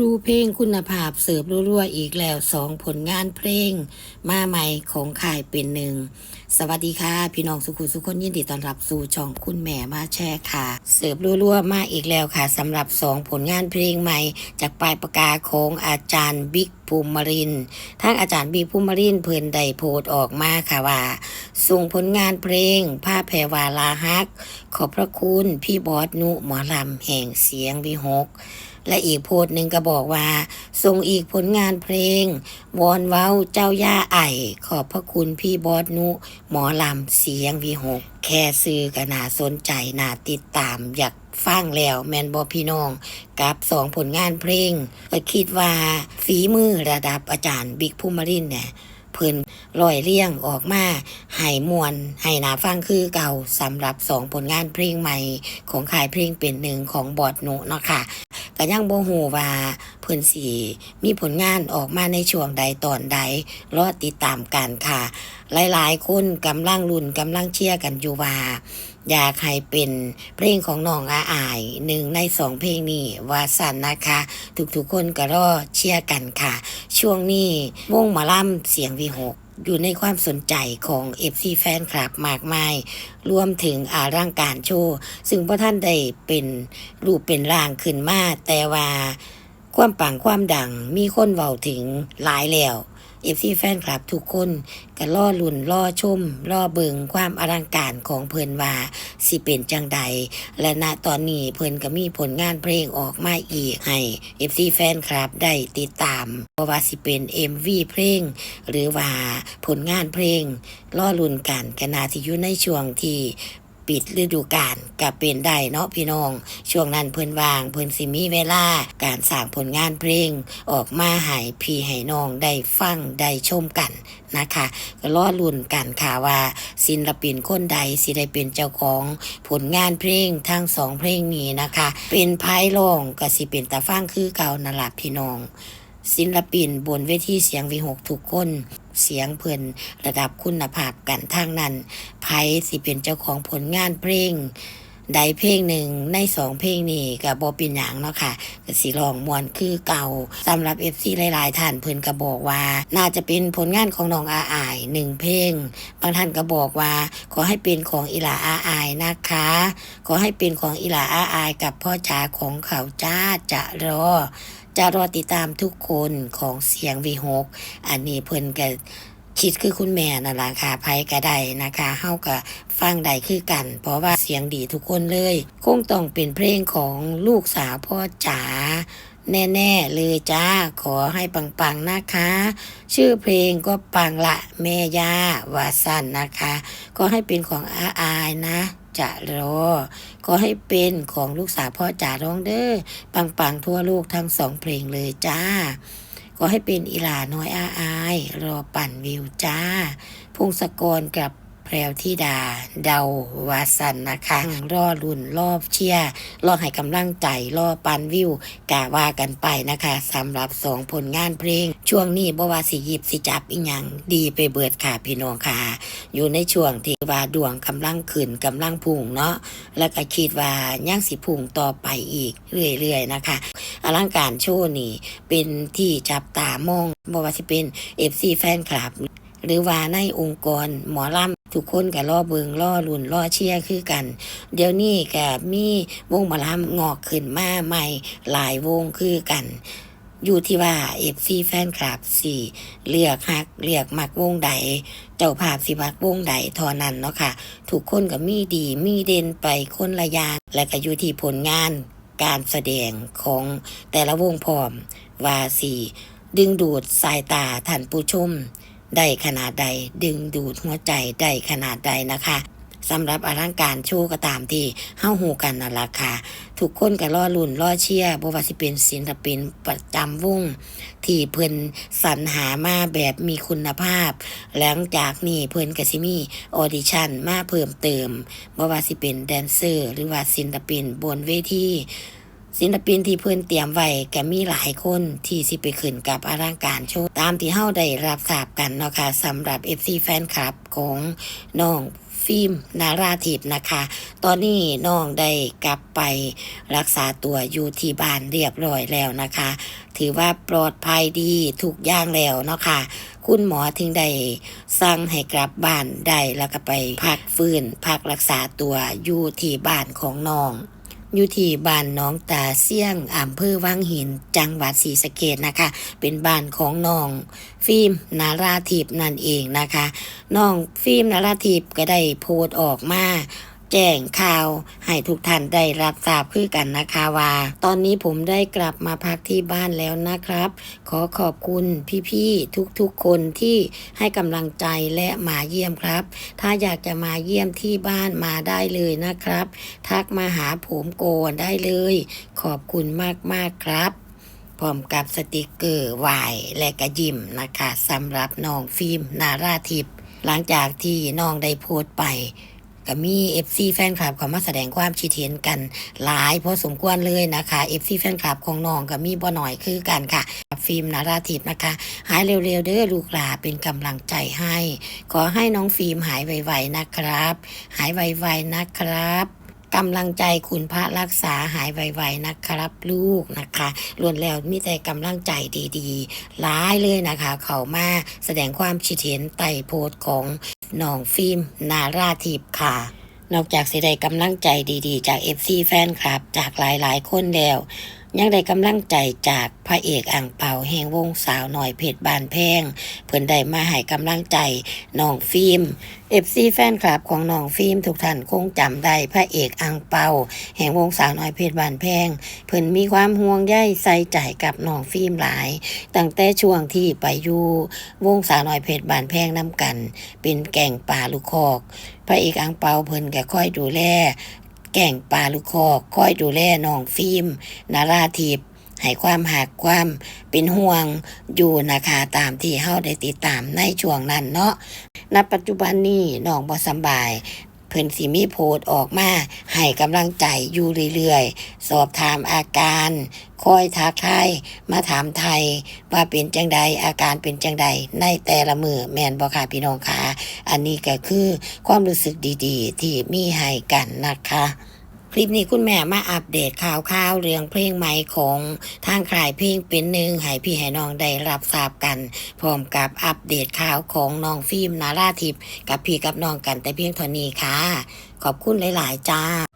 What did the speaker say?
รูเพลงคุณภาพเสิร์ฟรัวๆอีกแล้วสองผลงานเพลง มาใหม่ของค่ายเป็นหนึ่ง สวัสดีค่ะ พี่น้องสุขุสุขคนยินดีต้อนรับสู่ช่องคุณแม่มาแชร์ค่ะ เสิร์ฟรัวๆมาอีกแล้วค่ะสำหรับสองผลงานเพลงใหม่ จากปลายปากกาของอาจารย์บิ๊กภูมิมารินทางอาจารย์บิ๊กภูมิมารินเพิ่นได้โพสต์ออกมาค่ะว่า ส่งผลงานเพลงผ้าแพรวาลาฮัก ขอบพระคุณพี่บอสนุหมอลำแห่งเสียงวิหก และอีกโพสต์หนึ่งก็บอกว่าส่งอีกผลงานเพลง วอนเว้าเจ้าย่าไอขอบพระคุณพี่บอสนุ หมอลำเสียงวิหกแค่ซื้อก็น่าสนใจน่าติดตามอยากฟังแล้วแมนบอพี่น้อง กับสองผลงานเพลงก็คิดว่าฝีมือระดับอาจารย์บิ๊กภูมิรินเนี่ย เพิ่นลอยเลี่ยงออกมาให้มวลให้หนาฟังคือเก่าสำหรับสองผลงานเพลงใหม่ ของค่ายเพลงเป็นหนึ่งของบอดหนุเนาะค่ะก็ยังบ่ฮู้ว่า พิ่นสิมีผลงานออกมาในช่วงใดตอนใดรอติดตามกันค่ะ หลายๆคนกำลังลุ้นกำลังเชียร์กันอยู่ว่าอยากให้เป็นเพลงของน้องอาอายหนึ่งในสองเพลงนี้ว่าสันนะคะ ทุกๆคนก็รอเชียร์กันค่ะ ช่วงนี้วงหมาล่ำเสียงวีหกอยู่ในความสนใจของ FC แฟนคลับมากมาย รวมถึงอาร่างการโชว์ ซึ่งพระท่านได้เป็นรูปเป็นร่างขึ้นมาแต่ว่า ความปังความดังมีคนเว้าถึงหลายแล้ว FC แฟนคลับทุกคนก็ล่อลุ่นล่อชมล่อเบิงความอลังการของเพิ่นว่าสิเป็นจังใด และณตอนนี้เพิ่นก็มีผลงานเพลงออกมาอีกให้ FC แฟนคลับได้ติดตามเพราะว่าสิเป็น MV เพลง หรือว่าผลงานเพลงล่อลุ่นกันขณะที่อยู่ในช่วงที่ ปิดฤดูกาลก็เป็นได้เนาะพี่น้อง ช่วงนั้นเพิ่นวางเพิ่นสิมีเวลาการสร้างผลงานเพลง ออกมาให้พี่ให้น้องได้ฟังได้ชมกันนะคะก็รอลุ่นกันค่ะว่า ศิลปินคนใดสิได้เป็นเจ้าของผลงานเพลงทั้งสองเพลงนี้นะคะ เป็นไพ่ร้องก็สิเป็นตาฟังคือเก่านั่นล่ะพี่น้อง ศิลปินบนเวทีเสียงวีหกทุกคน เสียงเพิ่นระดับคุณภาพกันทางนั้นไพสิเป็นเจ้าของผลงานเพลงใดเพลงหนึ่งในสองเพลงนี้กับบอเป็นหยังเนาะค่ะก็สิลองมวนคือเก่าสำหรับเอฟซีหลายๆท่านเพิ่นก็บอกว่า น่าจะเป็นผลงานของน้องอาอายหนึ่งเพลง บางท่านก็บอกว่า ขอให้เป็นของอิหลาอาอายนะคะ ขอให้เป็นของอิหลาอาอายกับพ่อจ๋าของเขาจ้าจะรอ จะรอติดตามทุกคนของเสียงวีหกอันนี้เพิ่นก็คิดคือคุณแม่นั่นแหละค่ะไผก็ได้นะคะเฮาก็ฟังได้คือกัน เพราะว่าเสียงดีทุกคนเลย คงต้องเป็นเพลงของลูกสาวพ่อจ๋าแน่ๆเลยจ้า ขอให้ปังๆนะคะ ชื่อเพลงก็ปังละแม่ย่าวาสันนะคะ ก็ให้เป็นของอาอายนะ จะรอก็ให้เป็นของลูกสาวพ่อจ๋าร้องเด้อปังๆทั่วโลกทั้งสองเพลงเลยจ้า ก็ให้เป็นอีหลาน้อยอาอาย รอปั่นวิวจ้าพงศกรกับ พรวธิดา เดาวาสันนะคะรอรุ่นรอบเชียร์รอให้กำลังใจรอปันวิวกะว่ากันไปนะคะสำหรับสองผลงานเพลง ช่วงนี้บ่ว่าสิหยิบสิจับอีหยังดีไปเบิดค่ะพี่น้องค่ะ อยู่ในช่วงที่ว่าดวงกำลังขึ้นกำลังพุ่งเนาะแล้วก็คิดว่ายังสิพุ่งต่อไปอีกเรื่อยๆนะคะอลังการโชว์นี่เป็นที่จับตามองบ่ว่าสิเป็น FC แฟนคลับ หรือว่าในองค์กรหมอลำทุกคนก็ล่อเบิงล่อลุ่นล่อเชียคือกัน เดี๋ยวนี้ก็มีวงหมอลำงอกขึ้นมาใหม่หลายวงคือกันอยู่ที่ว่า FC แฟนคลับสี่เลือกฮักเลือกมักวงใด เจ้าภาพสิมักวงใดทอนั้นเนาะค่ะทุกคนก็มีดีมีเด่นไปคนละยางและก็อยู่ที่ผลงานการแสดงของแต่ละวงพร้อมว่าสี่ดึงดูดสายตาท่านผู้ชม ได้ขนาดใดดึงดูดหัวใจได้ขนาดใดนะคะสำหรับอลังการโชว์ก็ตามที่เฮ้าหูกันนั่นละค่ะทุกคนก็รอลุ่นรอเชียร์บว่าสิเป็นศิลปินประจำวงที่เพิ่นสรรหามาแบบมีคุณภาพ หลังจากนี้เพิ่นก็สิมีออดิชั่นมาเพิ่มเติมบว่าสิเป็นแดนเซอร์ หรือว่าศิลปินบนเวที ศิลปินที่เพิ่นเตรียมไว้ก็มีหลายคนที่สิไปขึ้นกับอลังการโชว์ ตามที่เฮาได้รับทราบกันเนาะค่ะสำหรับ FC แฟนคลับของน้องฟิล์มนาราทิพนะคะ ตอนนี้น้องได้กลับไปรักษาตัวอยู่ที่บ้านเรียบร้อยแล้วนะคะ ถือว่าปลอดภัยดีทุกอย่างแล้วเนาะค่ะ คุณหมอถึงได้สั่งให้กลับบ้านได้แล้วก็ไปพักฟื้น พักรักษาตัวอยู่ที่บ้านของน้อง อยู่ที่บ้านน้องตาเสี่ยงอำเภอวังหิน จังหวัดศรีสะเกดนะคะ เป็นบ้านของน้อง ฟิล์มนาราทิพนั่นเองนะคะ น้องฟิล์มนาราทิพก็ได้โพสต์ออกมา แจ้งข่าว ให้ทุกท่านได้รับทราบคือกันนะคะว่าตอนนี้ผมได้กลับมาพักที่บ้านแล้วนะครับ ขอขอบคุณพี่ๆทุกๆคนที่ให้กำลังใจและมาเยี่ยมครับ ถ้าอยากจะมาเยี่ยมที่บ้านมาได้เลยนะครับ ทักมาหาผมโกนได้เลย ขอบคุณมากๆครับพร้อมกับสติกเกอร์ไหวายและกระยิมนะคะสำหรับน้องฟิล์มนาราทิพย์หลังจากที่น้องได้โพสต์ไป ก็มี FC แฟนคลับเขามาแสดงความคิดเห็นกันหลายพอสมควรเลยนะคะ FC แฟนคลับของน้องก็มีบ่หน่อยคือกันค่ะฟิล์มนาราทิพนะคะ หายเร็วๆเด้อลูกหลาเป็นกำลังใจให้ ขอให้น้องฟิล์มหายไวๆนะครับ หายไวๆนะครับกำลังใจคุณพระรักษาหายไวๆนะครับ ลูกนะคะล้วนแล้วมีแต่กำลังใจดีๆหลายเลยนะคะ เขามาแสดงความคิดเห็นไต่โพสต์ของ น้องฟิล์ม นาราทิพย์ค่ะ นอกจากสิได้กำลังใจดีๆ จากเอฟซีแฟนคลับ จากหลายๆ คนแล้ว ยังได้กำลังใจจากพระเอกอ่างเปาแห่งวงสาวหน่อยเพชรบานแพง เพิ่อนได้มาให้กำลังใจน้องฟิล์ม FC แฟนคลับของน้องฟิล์มทุกท่านคงจำได้พระเอกอ่างเปาแห่งวงสาวน้อยเพชรบานแพง เพิ่อนมีความห่วงใยใส่ใจกับน้องฟิล์มหลาย ตั้งแต่ช่วงที่ไปอยู่วงสาวน้อยเพชรบานแพงน้ำกัน เป็นแก่งป่าลูกคอก พระเอกอ่างเปาเพิ่นก็ค่อยดูแล แก่งปลาลูกคอกคอยดูแลน้องฟิล์มนาราทิพให้ความหักความเป็นห่วงอยู่นะคะตามที่เฮาได้ติดตามในช่วงนั้นเนาะณปัจจุบันนี้น้องบ่สบาย เพิ่นสิมีโพดออกมาให้กำลังใจอยู่เรื่อยๆ สอบถามอาการคอยทักทายมาถามไทยว่าเป็นจังใดอาการเป็นจังใดในแต่ละมือแม่นบ่ค่ะพี่น้องคะอันนี้ก็คือความรู้สึกดีๆ ที่มีให้กันนะคะ คลิปนี้คุณแม่มาอัปเดตข่าวข่าวเรื่องเพลงใหม่ของทางขายเพลงเป็นหนึ่งให้พี่ให้น้องได้รับทราบกัน พร้อมกับอัปเดตข่าวของน้องฟิล์มนาราทิพย์กับพี่กับน้องกันแต่เพียงเท่านี้ค่ะ ขอบคุณหลาย ๆ จ้า